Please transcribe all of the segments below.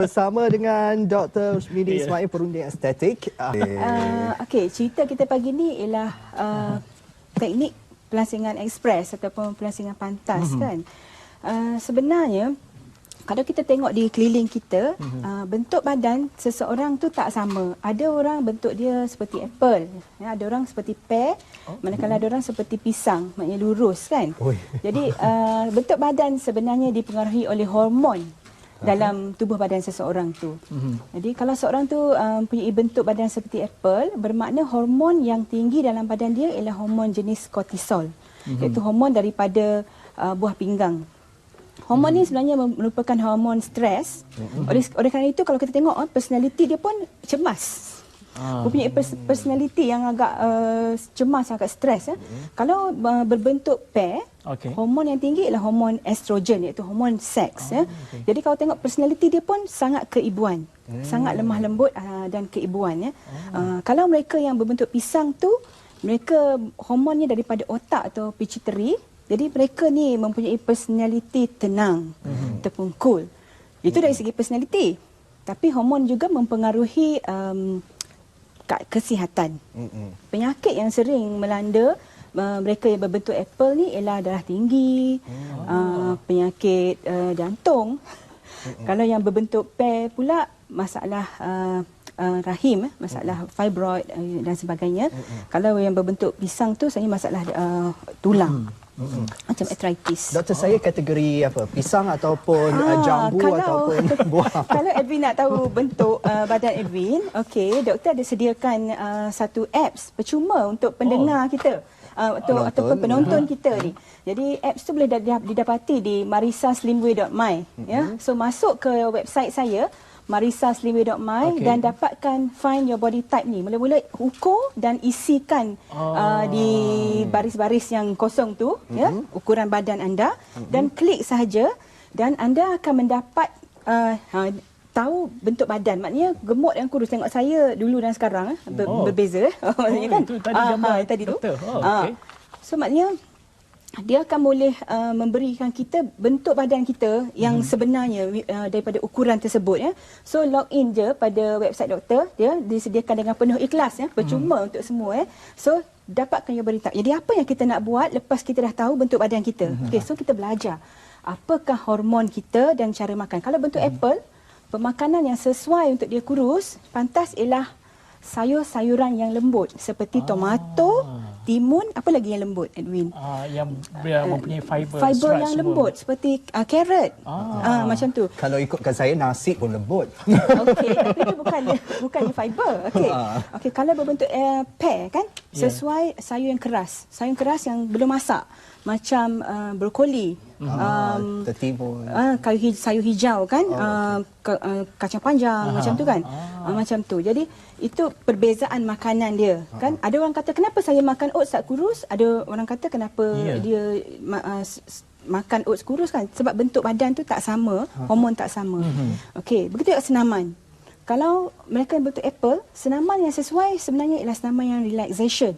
Bersama dengan Dr. Midi Ismail, perunding estetik. Uh, Okey, cerita kita pagi ni ialah uh, teknik pelansingan ekspres ataupun pelansingan pantas mm-hmm. kan. Uh, sebenarnya kalau kita tengok di keliling kita, mm-hmm. uh, bentuk badan seseorang tu tak sama. Ada orang bentuk dia seperti apple, ya, ada orang seperti pear, oh. manakala ada orang seperti pisang, maknanya lurus kan. Oi. Jadi uh, bentuk badan sebenarnya dipengaruhi oleh hormon dalam tubuh badan seseorang tu. Mm-hmm. Jadi kalau seorang tu um, punya bentuk badan seperti apple, bermakna hormon yang tinggi dalam badan dia ialah hormon jenis kortisol. Mm-hmm. Iaitu hormon daripada uh, buah pinggang. Hormon mm-hmm. ni sebenarnya merupakan hormon stres. Mm-hmm. Oleh, oleh kerana itu kalau kita tengok oh, personality dia pun cemas. Ah. Mempunyai personality yang agak uh, cemas, agak stres. Ya. Mm-hmm. Kalau uh, berbentuk pair, okay. hormon yang tinggi ialah hormon estrogen iaitu hormon seks. Oh, ya. okay. Jadi kalau tengok personality dia pun sangat keibuan. Hmm. Sangat lemah lembut uh, dan keibuan. Ya. Oh. Uh, kalau mereka yang berbentuk pisang tu, mereka hormonnya daripada otak atau pituitary. Jadi mereka ni mempunyai personality tenang hmm. ataupun cool. Itu hmm. dari segi personality. Tapi hormon juga mempengaruhi um, kesihatan. Mm-hmm. Penyakit yang sering melanda uh, mereka yang berbentuk apple ni ialah darah tinggi, mm-hmm. uh, penyakit uh, jantung. Mm-hmm. Kalau yang berbentuk pear pula masalah uh, uh, rahim, eh, masalah mm-hmm. fibroid uh, dan sebagainya. Mm-hmm. Kalau yang berbentuk pisang tu saya masalah uh, tulang. Mm-hmm. Mm-hmm. Macam arthritis. Doktor saya kategori apa? Pisang ataupun ah, jambu kalau, ataupun buah. kalau Edwin nak tahu bentuk uh, badan Edwin, okey, doktor ada sediakan uh, satu apps percuma untuk pendengar oh. kita. Uh, atau penonton. ataupun penonton uh-huh. kita ni. Jadi apps tu boleh didapati di marisaslimway.my uh-huh. ya. Mm-hmm. So masuk ke website saya marisaslimway.my okay. dan dapatkan find your body type ni. Mula-mula ukur dan isikan oh. uh, di baris-baris yang kosong tu mm-hmm. ya mhm. ukuran badan anda mm-hmm. dan klik sahaja dan anda akan mendapat uh, tahu bentuk badan. Maknanya gemuk dan kurus tengok saya dulu dan sekarang eh, ber- oh. berbeza maksudnya oh, kan. Itu tadi gambar uh, tadi tu. Oh, okay. uh, so maknanya dia akan boleh uh, memberikan kita bentuk badan kita yang hmm. sebenarnya uh, daripada ukuran tersebut ya. So log in je pada website doktor dia disediakan dengan penuh ikhlas ya, percuma hmm. untuk semua ya. So dapatkan yang berita. Jadi apa yang kita nak buat lepas kita dah tahu bentuk badan kita. Hmm. Okey, so kita belajar apakah hormon kita dan cara makan. Kalau bentuk hmm. apple, pemakanan yang sesuai untuk dia kurus, pantas ialah sayur-sayuran yang lembut seperti ah. tomato, timun, apa lagi yang lembut Edwin? Ah yang uh, mempunyai fiber. Fiber yang semua. lembut seperti uh, carrot. Ah. ah macam tu. Kalau ikutkan saya nasi pun lembut. Okey, tapi itu bukan bukan fiber. Okey. Ah. Okey, kalau berbentuk uh, pear kan ya. sesuai yeah. sayur yang keras. Sayur keras yang belum masak macam uh, brokoli, ah, um, tertimbun, uh, kayu hij- sayur hijau kan, oh, uh, okay. uh, kacang panjang Aha. macam tu kan, ah. uh, macam tu. Jadi itu perbezaan makanan dia Aha. kan. Ada orang kata kenapa saya makan oats tak kurus, ada orang kata kenapa yeah. dia uh, makan oats kurus kan, sebab bentuk badan tu tak sama, Aha. hormon tak sama. Mm-hmm. Okey, begitu juga senaman. Kalau mereka bentuk apple, senaman yang sesuai sebenarnya ialah senaman yang relaxation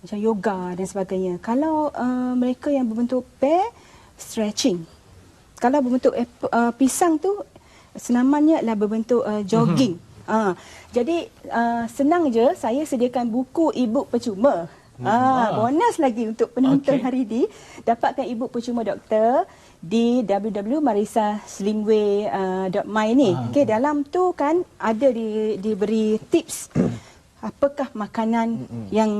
macam yoga dan sebagainya. Kalau uh, mereka yang berbentuk pear, stretching. Kalau berbentuk uh, pisang tu, senamannya adalah berbentuk uh, jogging. Mm-hmm. Uh, jadi uh, senang je saya sediakan buku e-book percuma. Mm-hmm. Uh, bonus lagi untuk penonton okay. hari ini. Dapatkan e-book percuma doktor di www.marisaslimway.my uh, ni. Uh. Okay, dalam tu kan ada di, diberi tips apakah makanan mm-hmm. yang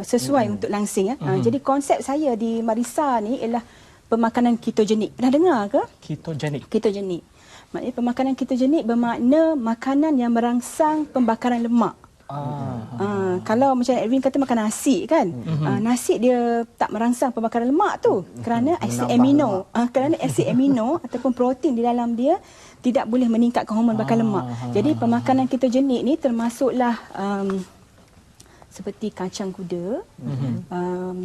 sesuai mm-hmm. untuk langsing ya. Mm-hmm. jadi konsep saya di Marisa ni ialah pemakanan ketogenik. Pernah dengar ke? Ketogenik. Ketogenik. Maknanya pemakanan ketogenik bermakna makanan yang merangsang pembakaran lemak. Ah. Uh, kalau macam Edwin kata makan nasi kan. Mm-hmm. Uh, nasi dia tak merangsang pembakaran lemak tu mm-hmm. kerana asid amino. Uh, kerana asid amino ataupun protein di dalam dia tidak boleh meningkatkan hormon bakar ah, lemak. Jadi pemakanan ketogenik ni termasuklah um, seperti kacang kuda, mm-hmm. um,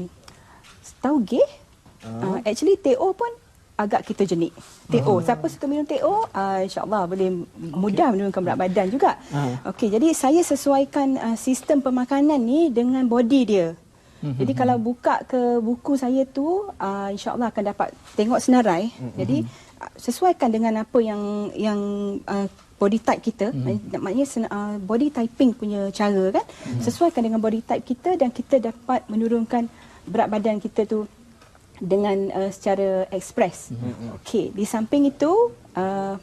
tauge, uh, actually teo pun agak ketogenik. Teo, uh. siapa suka minum teo, uh, insyaAllah boleh mudah okay. menurunkan berat badan juga. Uh. Okey, jadi saya sesuaikan uh, sistem pemakanan ni dengan body dia. Mm-hmm. Jadi kalau buka ke buku saya tu, uh, insyaAllah akan dapat tengok senarai. Mm-hmm. Jadi sesuaikan dengan apa yang yang uh, body type kita hmm. maknanya uh, body typing punya cara kan hmm. sesuaikan dengan body type kita dan kita dapat menurunkan berat badan kita tu dengan uh, secara ekspres. Hmm. Okey, di samping itu uh,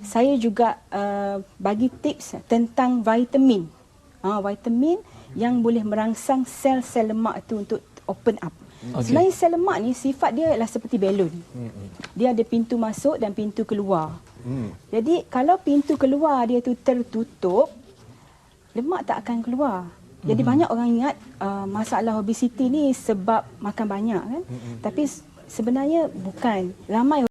saya juga uh, bagi tips tentang vitamin. Uh, vitamin yang boleh merangsang sel-sel lemak itu untuk open up. Okay. Selain sel lemak ni sifat dia adalah seperti belon. Hmm. Dia ada pintu masuk dan pintu keluar. Hmm. Jadi kalau pintu keluar dia tu tertutup, lemak tak akan keluar. Jadi hmm. banyak orang ingat uh, masalah obesiti ni sebab makan banyak kan. Hmm. Tapi sebenarnya bukan. Ramai